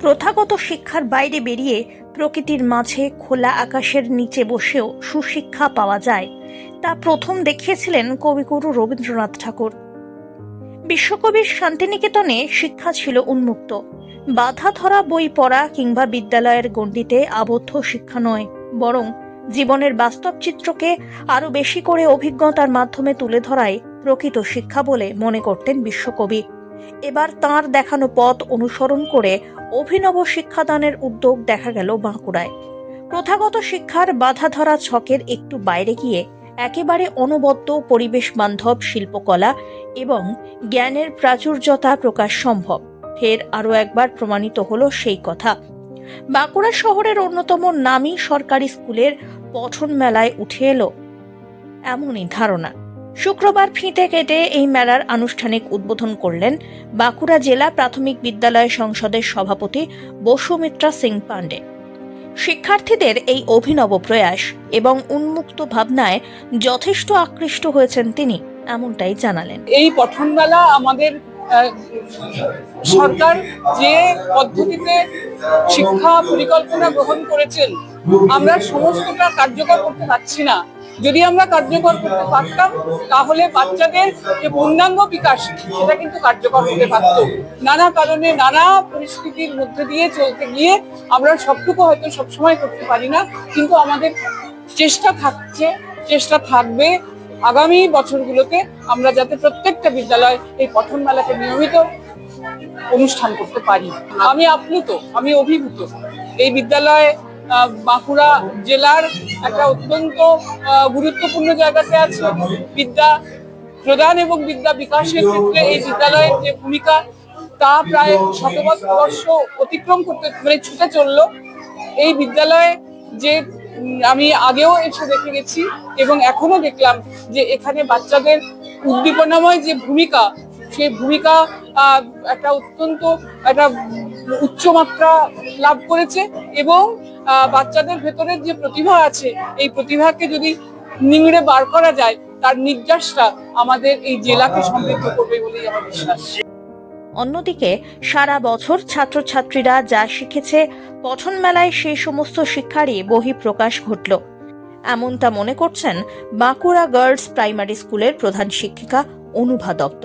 প্রথাগত শিক্ষার বাইরে বেরিয়ে প্রকৃতির মাঝে খোলা আকাশের নিচে বসেও সুশিক্ষা পাওয়া যায়, তা প্রথম দেখিয়েছিলেন কবিগুরু রবীন্দ্রনাথ ঠাকুর। বিশ্বকবির শান্তিনিকেতনে শিক্ষা ছিল উন্মুক্ত, বাধা ধরা বই পড়া কিংবা বিদ্যালয়ের গণ্ডিতে আবদ্ধ শিক্ষা নয়, বরং জীবনের বাস্তব চিত্রকে আরও বেশি করে অভিজ্ঞতার মাধ্যমে তুলে ধরাই প্রকৃত শিক্ষা বলে মনে করতেন বিশ্বকবি। এবার তার দেখানো পথ অনুসরণ করে অভিনব শিক্ষাদানের উদ্যোগ দেখা গেল বাঁকুড়ায়। প্রথাগত শিক্ষার বাধা ধরা ছকের একটু বাইরে গিয়ে একেবারে অনবদ্য পরিবেশ বান্ধব শিল্পকলা এবং জ্ঞানের প্রাচুর্যতা প্রকাশ সম্ভব। ফের আরও একবার প্রমাণিত হলো সেই কথা। বাঁকুড়া শহরের অন্যতম নামী সরকারি স্কুলের পঠন মেলায় উঠে এলো এমনই ধারণা। শুক্রবার ফিতে কেটে এই মেলার আনুষ্ঠানিক উদ্বোধন করলেন বাঁকুড়া জেলা প্রাথমিক বিদ্যালয় সংসদের সভাপতি বসুমিত্রা সিং পাণ্ডে। শিক্ষার্থীদের এই অভিনব প্রয়াস এবং উন্মুক্ত ভাবনায় যথেষ্ট আকৃষ্ট হয়েছেন তিনি, এমনটাই জানালেন। এই পঠনমেলা আমাদের সরকার যে পদ্ধতিতে শিক্ষা পরিকল্পনা গ্রহণ করেছেন, আমরা সমস্তটা কার্যকর করতে পারছি না। যদি আমরা কার্যকর করতে পারতাম, তাহলে বাচ্চাদের যে পূর্ণাঙ্গ বিকাশ, সেটা কিন্তু কার্যকর হতে পারত। নানা কারণে নানা পরিস্থিতির মধ্যে দিয়ে চলতে গিয়ে আমরা সবটুকু হয়তো সবসময় করতে পারি না, কিন্তু আমাদের চেষ্টা থাকছে, চেষ্টা থাকবে আগামী বছরগুলোতে আমরা যাতে প্রত্যেকটা বিদ্যালয় এই পঠন মেলাকে নিয়মিত অনুষ্ঠান করতে পারি। আমি আপ্লুত, আমি অভিভূত। এই বিদ্যালয় বাঁকুড়া জেলার একটা অত্যন্ত গুরুত্বপূর্ণ জায়গাতে আছে। বিদ্যা প্রদান এবং বিদ্যা বিকাশের ক্ষেত্রে এই বিদ্যালয়ের যে ভূমিকা, তা প্রায় শতবৎ বর্ষ অতিক্রম করতে মানে ছুটে চলল। এই বিদ্যালয়ে যে আমি আগেও এসে দেখে গেছি এবং এখনও দেখলাম যে এখানে বাচ্চাদের উদ্দীপনাময় যে ভূমিকা, সেই ভূমিকা একটা অত্যন্ত, একটা উচ্চমাত্রা লাভ করেছে এবং বাচ্চাদের ভেতরে যে প্রতিভা আছে, এই প্রতিভাকে যদি নিংড়ে বার করা যায়, তার নির্যাসটা আমাদের এই জেলাকে সমৃদ্ধ করবে বলেই আমার বিশ্বাস। অন্যদিকে, সারা বছর ছাত্রছাত্রীরা যা শিখেছে, পঠন মেলায় সেই সমস্ত শিক্ষারই বহিঃপ্রকাশ ঘটল। এমনটা মনে করছেন বাঁকুড়া গার্লস প্রাইমারি স্কুলের প্রধান শিক্ষিকা অনুভা দত্ত।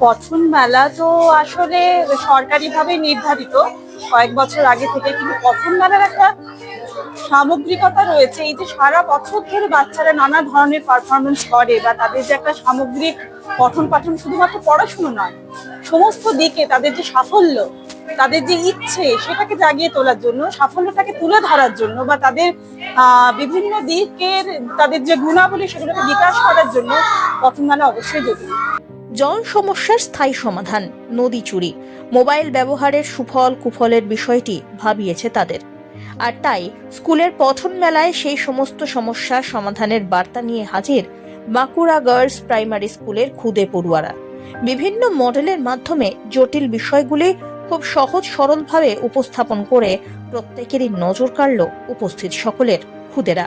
পঠন মেলা তো আসলে সরকারিভাবে নির্ধারিত। কয়েক বছর আগে থেকে কিন্তু পঠন মেলার একটা সামগ্রিকতা রয়েছে। এই যে সারা বছর ধরে বাচ্চারা নানা ধরনের পারফরমেন্স করে বা তাদের যে একটা সামগ্রিক পঠন পাঠন শুধুমাত্র পড়াশুনো নয়, সমস্ত দিকে তাদের যে সাফল্য, তাদের যে ইচ্ছে সেটাকে জাগিয়ে তোলার জন্য, সাফল্যটাকে তুলে ধরার জন্য বা তাদের বিভিন্ন দিকের তাদের যে গুণাবলী সেগুলোকে বিকাশ করার জন্য পঠন মেলা অবশ্যই জরুরি। জল সমস্যার স্থায়ী সমাধান, নদী চুরি, মোবাইল ব্যবহারের সুফল কুফলের বিষয়টি ভাবিয়েছে তাদের। আর তাই স্কুলের পঠন মেলায় সেই সমস্ত সমস্যার সমাধানের বার্তা নিয়ে হাজির বাঁকুড়া গার্লস প্রাইমারি স্কুলের খুদে পড়ুয়ারা। বিভিন্ন মডেলের মাধ্যমে জটিল বিষয়গুলি খুব সহজ সরলভাবে উপস্থাপন করে প্রত্যেকেরই নজর কাড়ল উপস্থিত সকলের খুদেরা